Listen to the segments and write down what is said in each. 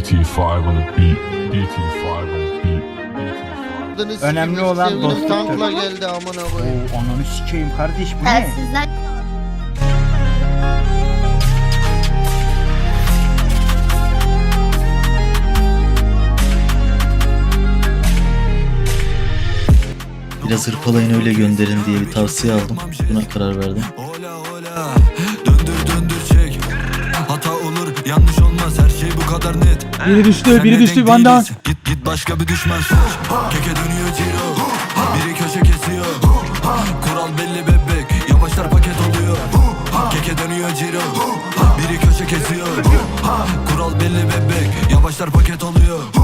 DT5 on the beat. DT5 on the beat. DT5. Deniz Önemli olan dostluktur. Tankla geldi amına koyayım. Oo ananı sikeyim kardeş bu ne? Telsizler Biraz hırpalayın öyle gönderin diye bir tavsiye aldım. Buna karar verdim. Kadar net. Biri düştü, Sen biri düştü Van. Git git başka bir düşman seç. Keke dönüyor Ciro. Biri köşe kesiyor. Kural belli bebek. Yavaşlar paket oluyor. Keke dönüyor Ciro. Biri köşe kesiyor. Kural belli bebek. Yavaşlar paket oluyor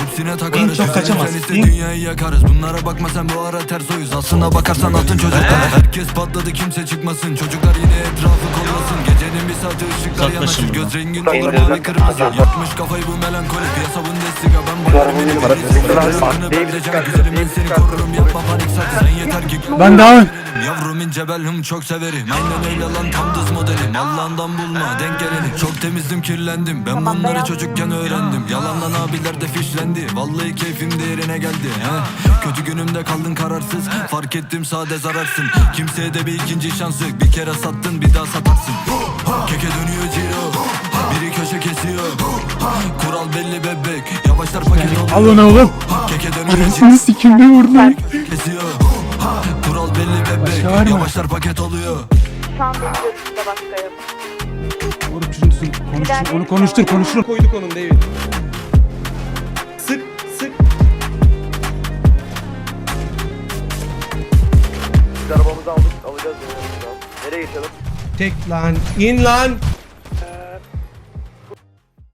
Hepsine takarız çok kaçamaz. Dünyayı yakarız. Bunlara bakma sen bu ara ters oyuz. Aslına bakarsan altın çocuklar Herkes patladı kimse çıkmasın. Çocuklar yine etrafı kollasın Gecenin bir saati ışıklar yanaşır. Göz rengin olur mavi kırmızı. Yakmış kafayı bu melankoli Piyasa Bundesliga ben bayarım yine Sırtını ben seni korurum. Yapma panik sak sen yeter ki Ben daha Yavrum ince belhum çok severim Aynen öyle lan tam dız modelim. Allah'ından bulma denk geleni. Çok temizdim kirlendim. Ben bunları çocukken öğrendim. Yalandan abiler de fişlendi. Vallahi keyfim de yerine geldi he. Kötü günümde kaldın kararsız. Fark ettim sade zararsın. Kimseye de bir ikinci şans yok Bir kere sattın bir daha satarsın. Keke dönüyor Ciro. Biri köşe kesiyor. Kural belli bebek. Yavaşlar paket oluyor. al onu oğlum. Keke dönüyor Anasını sikim vurdun? kesiyor var mı? Yavaşlar paket oluyor Şu an benim başka yok. Oruçlusun. Konuştur, onu konuştur, konuştur. Koyduk onun David. Sık sık. Arabamızı aldık, alacağız. Nereye geçelim? Tek lan. in lan.